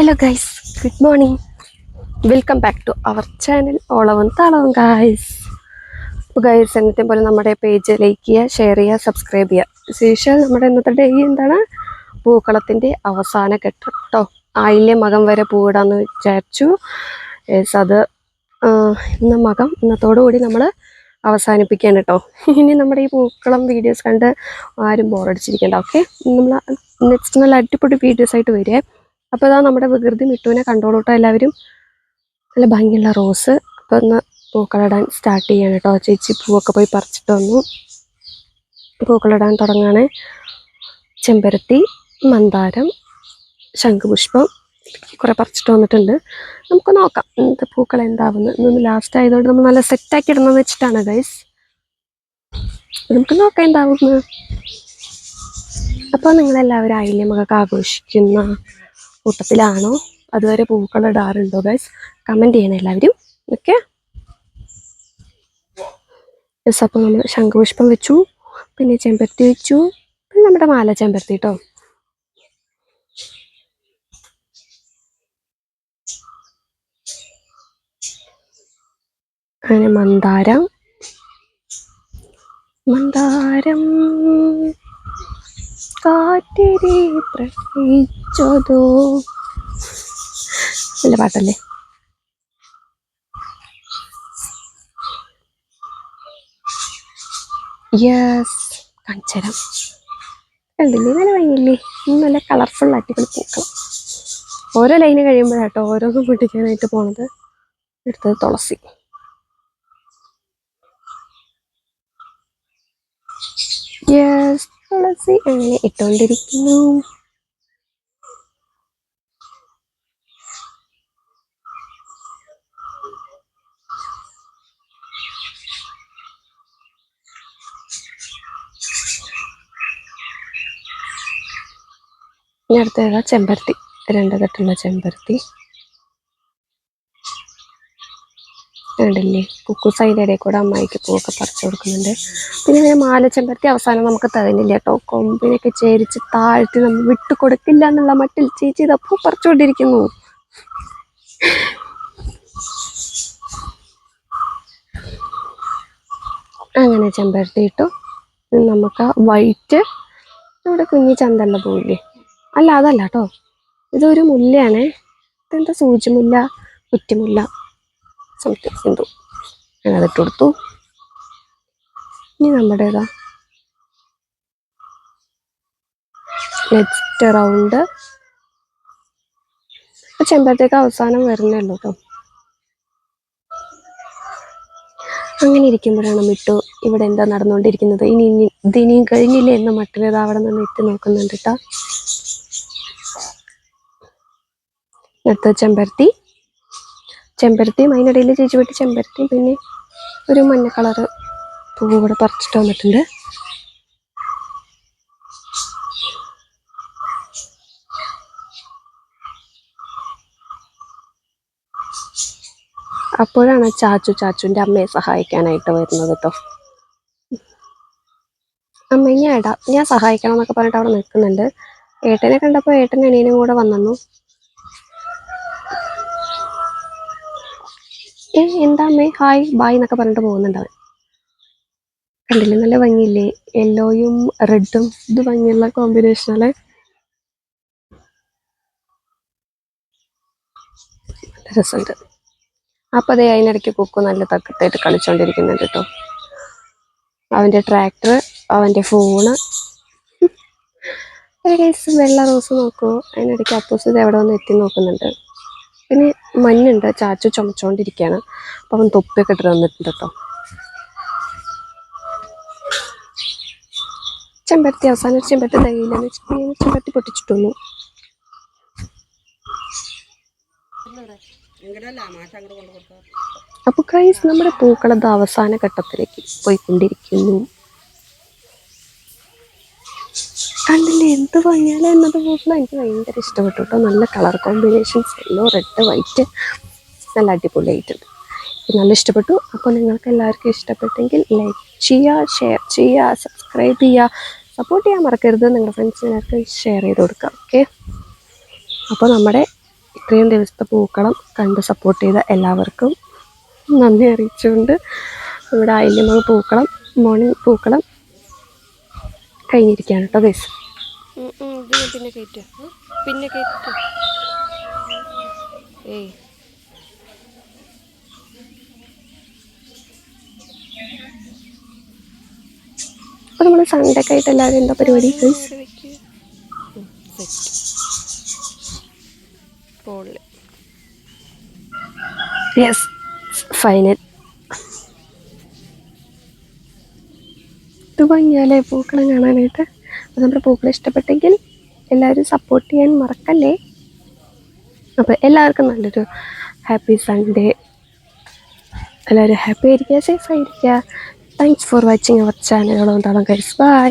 Hello guys good morning welcome back to our channel ഓളവും താളവും guys അപ്പോൾ guys എന്നത്തെ പോലെ നമ്മുടെ പേജ് ലൈക്ക് ചെയ്യുക ഷെയർ ചെയ്യുക സബ്സ്ക്രൈബ് ചെയ്യുക. ശേഷം നമ്മുടെ ഇന്നത്തെ ഡേ എന്താണ്? പൂക്കളത്തിന്റെ അവസാന ഘട്ടം കേട്ടോ ആയില്യ മകം വരെ പൂവിടാന്ന് വിചാരിച്ചു. യെസ് അത് ഇന്ന് മകം ഇന്നത്തോടു കൂടി നമ്മൾ അവസാനിപ്പിക്കുകയാണ് കേട്ടോ ഇനി നമ്മുടെ ഈ പൂക്കളം വീഡിയോസ് കണ്ട് ആരും ബോറടിച്ചിരിക്കേണ്ട ഓക്കെ നമ്മൾ നെക്സ്റ്റ് നല്ല അടിപൊളി വീഡിയോസ് ആയിട്ട് വരിക. അപ്പോൾ ഇതാ നമ്മുടെ വികൃതി മിട്ടുവിനെ കണ്ടോളൂ കേട്ടോ എല്ലാവരും. നല്ല ഭംഗിയുള്ള റോസ് അപ്പോൾ ഒന്ന് പൂക്കളിടാൻ സ്റ്റാർട്ട് ചെയ്യാണ് കേട്ടോ ചേച്ചി പൂവൊക്കെ പോയി പറിച്ചിട്ട് വന്നു. പൂക്കളിടാൻ തുടങ്ങുകയാണ് ചെമ്പരത്തി മന്ദാരം ശംഖുപുഷ്പം കുറേ പറിച്ചിട്ട് വന്നിട്ടുണ്ട്. നമുക്ക് നോക്കാം ഇന്നത്തെ പൂക്കൾ എന്താവുന്നത് ഇന്നൊന്ന് ലാസ്റ്റ് ആയതുകൊണ്ട് നമ്മൾ നല്ല സെറ്റാക്കി ഇടണമെന്ന് വെച്ചിട്ടാണ് ഗൈസ് നമുക്ക് നോക്കാം എന്താവുന്നത് അപ്പോൾ നിങ്ങളെല്ലാവരും ആയില്യമൊക്കെ ആഘോഷിക്കുന്ന കൂട്ടത്തിലാണോ? അതുവരെ പൂക്കൾ ഇടാറുണ്ടോ ഗൈസ് കമന്റ് ചെയ്യണം എല്ലാവരും. ഓക്കെ യെസ് അപ്പോൾ നമ്മൾ ശംഖുപുഷ്പം വെച്ചു പിന്നെ ചെമ്പരത്തി വെച്ചു പിന്നെ നമ്മുടെ മാല ചെമ്പരത്തി കേട്ടോ അങ്ങനെ മന്ദാരം. മന്ദാരം കാറ്റിരി പ്രവഹിച്ചതോ നല്ല പാട്ടല്ലേ? യെസ് കാണിച്ചരം കണ്ടില്ലേ? നല്ല ഭംഗിയില്ലേ? നല്ല കളർഫുൾ ആയിട്ട് പൂക്കൾ. ഓരോ ലൈന് കഴിയുമ്പോഴാട്ടോ ഓരോന്നും പൊട്ടിക്കാനായിട്ട് പോണത്. എടുത്തത് തുളസി. യെസ് തുളസി അങ്ങനെ ഇട്ടുകൊണ്ടിരിക്കുന്നു ഇനി അടുത്തത് ചെമ്പരത്തി രണ്ട് തട്ടുള്ള ചെമ്പരത്തി. ണ്ടല്ലേ കുക്കൂസ് അതിന്റെ കൂടെ അമ്മായിക്ക് പൂവൊക്കെ പറിച്ചു കൊടുക്കുന്നുണ്ട്. പിന്നെ ഇങ്ങനെ മാല ചെമ്പരത്തി അവസാനം നമുക്ക് തകനില്ല കേട്ടോ. കൊമ്പിനൊക്കെ ചേരിച്ച് താഴ്ത്തി നമ്മൾ വിട്ടു കൊടുക്കില്ല എന്നുള്ള മട്ടിൽ ചേച്ചി ഇത് പറിച്ചുകൊണ്ടിരിക്കുന്നു. അങ്ങനെ ചെമ്പരത്തി ഇട്ടു. നമുക്ക് വൈറ്റ് നമ്മുടെ കുഞ്ഞി ചന്തല്ല പൂവില്ലേ? അല്ല അതല്ല കേട്ടോ ഇതൊരു മുല്ലയാണേ. ഇതെന്താ സൂചിമുല്ല കുറ്റിമുല്ല? സംതിങ് എന്തോ ഞാൻ അതിട്ട് കൊടുത്തു ഇനി നമ്മുടെ ഏതാ നെക്സ്റ്റ് റൗണ്ട് ചെമ്പത്തേക്ക് അവസാനം വരുന്നല്ലോ കേട്ടോ അങ്ങനെ ഇരിക്കുമ്പോഴാണ് മിട്ടു ഇവിടെ എന്താ നടന്നുകൊണ്ടിരിക്കുന്നത്? ഇനി ഇനി ഇതിനിയും കഴിഞ്ഞില്ലേ? എന്ന അവിടെ നിന്ന് എത്തി നോക്കുന്നുണ്ട് കേട്ടോ അടുത്ത ചെമ്പരത്തി. ചെമ്പരത്തിയും അതിനിടയിൽ ചേച്ചി വെട്ടി ചെമ്പരത്തിയും പിന്നെ ഒരു മഞ്ഞ കളറ് പൂവ് കൂടെ പറിച്ചിട്ട് വന്നിട്ടുണ്ട്. അപ്പോഴാണ് ചാച്ചു ചാച്ചുവിന്റെ അമ്മയെ സഹായിക്കാനായിട്ട് വരുന്നത് കേട്ടോ അമ്മ ഞാൻ ഏടാ ഞാൻ സഹായിക്കണം എന്നൊക്കെ പറഞ്ഞിട്ട് അവിടെ നിൽക്കുന്നുണ്ട്. ഏട്ടനെ കണ്ടപ്പോൾ ഏട്ടൻ അനിയനും കൂടെ വന്നു. ഏ എന്താ അമ്മേ? ഹായ് ബായ് എന്നൊക്കെ പറഞ്ഞിട്ട് പോകുന്നുണ്ട് അവൻ. കണ്ടില്ലേ? നല്ല ഭംഗിയില്ലേ? യെല്ലോയും റെഡും ഇത് ഭംഗിയുള്ള കോമ്പിനേഷൻ അല്ലേ? നല്ല രസമുണ്ട്. അപ്പം അതേ അതിനിടയ്ക്ക് കുക്കു നല്ല തക്കത്തായിട്ട് കളിച്ചുകൊണ്ടിരിക്കുന്നുണ്ട് കേട്ടോ അവന്റെ ട്രാക്ടർ അവന്റെ ഫോണ് ഒരു കേസ് വെള്ള റോസ് നോക്കൂ. അതിനിടയ്ക്ക് അപ്പോസ് ഇത് എവിടെ വന്ന് എത്തി നോക്കുന്നുണ്ട്. പിന്നെ മഞ്ഞുണ്ട്. ചാച്ചു ചുമച്ചുകൊണ്ടിരിക്കുകയാണ് അപ്പം അവൻ തൊപ്പിയൊക്കെ ഇട്ട് വന്നിട്ടുണ്ട് കേട്ടോ ചെമ്പരത്തി അവസാനം ചെമ്പരത്തി തകയില്ലെന്ന് വെച്ചിട്ടുണ്ടെങ്കിൽ ചെമ്പരത്തി പൊട്ടിച്ചിട്ട് അപ്പൊ അപ്പോൾ ക്രൈസ് നമ്മുടെ പൂക്കളത് അവസാന ഘട്ടത്തിലേക്ക് പോയിക്കൊണ്ടിരിക്കുന്നു. കണ്ടില്ലേ? എന്ത് ഭംഗിയാലേ എന്നത് പൂക്കൾ എനിക്ക് ഭയങ്കര ഇഷ്ടപ്പെട്ടു കേട്ടോ നല്ല colour combinations yellow red white നല്ല അടിപൊളിയായിട്ടുണ്ട്. നല്ല ഇഷ്ടപ്പെട്ടു. അപ്പോൾ നിങ്ങൾക്ക് എല്ലാവർക്കും ഇഷ്ടപ്പെട്ടെങ്കിൽ ലൈക്ക് ചെയ്യുക ഷെയർ ചെയ്യുക സബ്സ്ക്രൈബ് ചെയ്യുക സപ്പോർട്ട് ചെയ്യാൻ മറക്കരുത്. നിങ്ങളുടെ ഫ്രണ്ട്സിനൊക്കെ ഷെയർ ചെയ്ത് കൊടുക്കാം ഓക്കെ അപ്പോൾ നമ്മുടെ ഇത്രയും ദിവസത്തെ പൂക്കളം കണ്ട് സപ്പോർട്ട് ചെയ്ത എല്ലാവർക്കും നന്ദി അറിയിച്ചുകൊണ്ട് ഇവിടെ ആയില്യമ പൂക്കളം മോർണിംഗ് പൂക്കളം കഴിഞ്ഞിരിക്കുകയാണ് കേട്ടോ ഗൈസ് പിന്നെ കയറ്റ പിന്നെ കയറ്റ ഏയ്. അപ്പോൾ നമ്മൾ സൺഡേ ഒക്കെ ആയിട്ട് എല്ലാവരും എന്താ പരിപാടി യെസ് ഫൈനൽ ഇത് ഭംഗിയാലേ പൂക്കളം കാണാനായിട്ട്? അപ്പോൾ നമ്മുടെ പൂക്കൾ ഇഷ്ടപ്പെട്ടെങ്കിൽ എല്ലാവരും സപ്പോർട്ട് ചെയ്യാൻ മറക്കല്ലേ? അപ്പോൾ എല്ലാവർക്കും നല്ലൊരു ഹാപ്പി സൺഡേ എല്ലാവരും ഹാപ്പി ആയിരിക്കുക സേഫ് ആയിരിക്കുക. Thanks for watching our channel താളം കഴിച്ച് ബൈ